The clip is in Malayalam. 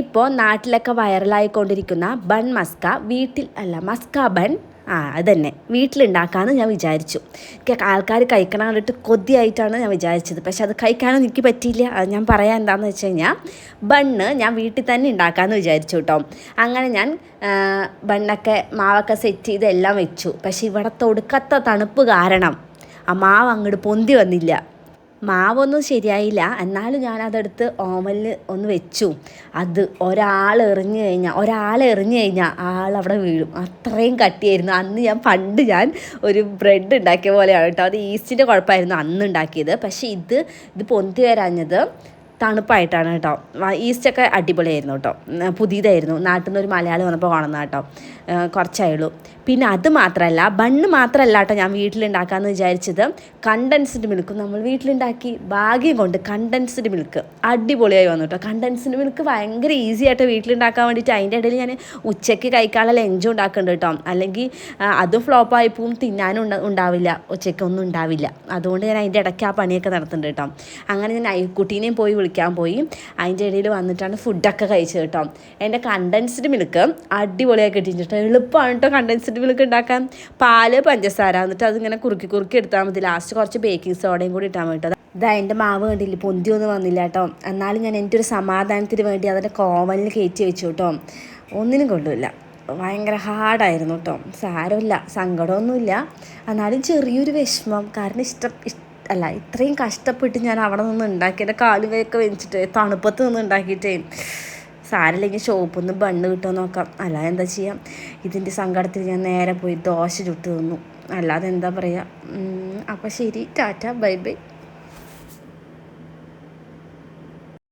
ഇപ്പോൾ നാട്ടിലൊക്കെ വൈറലായിക്കൊണ്ടിരിക്കുന്ന ബൺ മസ്ക വീട്ടിൽ അല്ല മസ്ക ബൺ. ആ അതന്നെ. വീട്ടിലുണ്ടാക്കാമെന്ന് ഞാൻ വിചാരിച്ചു. ആൾക്കാർ കഴിക്കണം കണ്ടിട്ട് കൊതിയായിട്ടാണ് ഞാൻ വിചാരിച്ചത്. പക്ഷെ അത് കഴിക്കാനൊന്നും എനിക്ക് പറ്റിയില്ല. അത് ഞാൻ പറയാൻ എന്താണെന്ന് വെച്ച് കഴിഞ്ഞാൽ ബണ്ണ് ഞാൻ വീട്ടിൽ തന്നെ ഉണ്ടാക്കാമെന്ന് വിചാരിച്ചു കേട്ടോ. അങ്ങനെ ഞാൻ ബണ്ണൊക്കെ മാവൊക്കെ സെറ്റ് ചെയ്ത് എല്ലാം വെച്ചു. പക്ഷെ ഇവിടെ തൊടുക്കത്ത തണുപ്പ് കാരണം ആ മാവ് അങ്ങോട്ട് പൊന്തി വന്നില്ല. മാവൊന്നും ശരിയായില്ല. എന്നാലും ഞാനതെടുത്ത് ഓമലിൽ ഒന്ന് വെച്ചു. അത് ഒരാൾ എറിഞ്ഞു കഴിഞ്ഞാൽ ഒരാൾ എറിഞ്ഞു കഴിഞ്ഞാൽ ആൾ അവിടെ വീഴും. അത്രയും കട്ടിയായിരുന്നു. അന്ന് ഞാൻ പണ്ട് ഞാൻ ഒരു ബ്രെഡ് ഉണ്ടാക്കിയ പോലെയാണ് കേട്ടോ. അത് ഈസ്റ്റിന്റെ കുഴപ്പമായിരുന്നു അന്ന് ഉണ്ടാക്കിയത്. പക്ഷേ ഇത് ഇത് പൊന്തി വരാഞ്ഞത് തണുപ്പായിട്ടാണ് കേട്ടോ. ഈസ്റ്റൊക്കെ അടിപൊളിയായിരുന്നു കേട്ടോ. പുതിയതായിരുന്നു. നാട്ടിൽ നിന്ന് ഒരു മലയാളി വന്നപ്പോൾ കാണുന്ന കേട്ടോ. കുറച്ചായുള്ളൂ. പിന്നെ അത് മാത്രമല്ല ബണ്ണ് മാത്രമല്ല കേട്ടോ ഞാൻ വീട്ടിലുണ്ടാക്കാമെന്ന് വിചാരിച്ചത്. കണ്ടൻസ്ഡ് മിൽക്ക് നമ്മൾ വീട്ടിലുണ്ടാക്കി ഭാഗ്യം കൊണ്ട് കണ്ടൻസ്ഡ് മിൽക്ക് അടിപൊളിയായി വന്നു കേട്ടോ. കണ്ടൻസ്ഡ് മിൽക്ക് ഭയങ്കര ഈസി ആയിട്ട് വീട്ടിലുണ്ടാക്കാൻ വേണ്ടിയിട്ട് അതിന്റെ ഇടയിൽ ഞാൻ ഉച്ചയ്ക്ക് കഴിക്കാനുള്ള ലഞ്ചും ഉണ്ടാക്കുന്നുണ്ട് കേട്ടോ. അല്ലെങ്കിൽ അതും ഫ്ലോപ്പായി പോവും തിന്നാനും ഉണ്ട ഉണ്ടാവില്ല. ഉച്ചയ്ക്കൊന്നും ഉണ്ടാവില്ല. അതുകൊണ്ട് ഞാൻ അതിന്റെ ഇടയ്ക്ക് ആ പണിയൊക്കെ നടത്തുന്നുണ്ട് കേട്ടോ. അങ്ങനെ ഞാൻ കുട്ടീനെയും പോയി വിളിക്കാൻ പോയി. അതിന്റെ ഇടയിൽ വന്നിട്ടാണ് ഫുഡൊക്കെ കഴിച്ചത് കേട്ടോ. എന്റെ കണ്ടൻസ്ഡ് മിൽക്ക് അടിപൊളിയായി കിട്ടിയിട്ടോ എളുപ്പമാണ് കേട്ടോ കണ്ടൻസ്ഡ് മിൽക്ക് ഉണ്ടാക്കാൻ. പാൽ പഞ്ചസാര എന്നിട്ട് അതിങ്ങനെ കുറുക്കി കുറുക്കി എടുത്താൽ മതി. ലാസ്റ്റ് കുറച്ച് ബേക്കിംഗ് സോഡയും കൂടി ഇട്ടാൽ മതി ഇതാ എന്റെ മാവ് കണ്ടില്ല പൊന്തിയൊന്നും വന്നില്ല കേട്ടോ. എന്നാലും ഞാൻ എന്റെ ഒരു സമാധാനത്തിന് വേണ്ടി അതിന്റെ കോവനിൽ കയറ്റി വെച്ചു കേട്ടോ. ഒന്നിനും കൊണ്ടുമില്ല ഭയങ്കര ഹാർഡായിരുന്നു കേട്ടോ. സാരമില്ല സങ്കടമൊന്നുമില്ല. എന്നാലും ചെറിയൊരു വിഷമം. കാരണം ഇഷ്ട അല്ല ഇത്രയും കഷ്ടപ്പെട്ട് ഞാൻ അവിടെ നിന്ന് ഉണ്ടാക്കി എന്റെ വെച്ചിട്ട് തണുപ്പത്ത് നിന്ന് ഉണ്ടാക്കിയിട്ടേ. സാരല്ലെങ്കിൽ ഷോപ്പിൽ നിന്ന് ബണ്ണ് കിട്ടുമോ നോക്കാം. അല്ല എന്താ ചെയ്യാം? ഇതിന്റെ സങ്കടത്തിൽ ഞാൻ നേരെ പോയി ദോശ ചുട്ട് തിന്നു. അല്ലാതെ എന്താ പറയുക അപ്പം ശരി ടാറ്റ ബൈ ബൈ.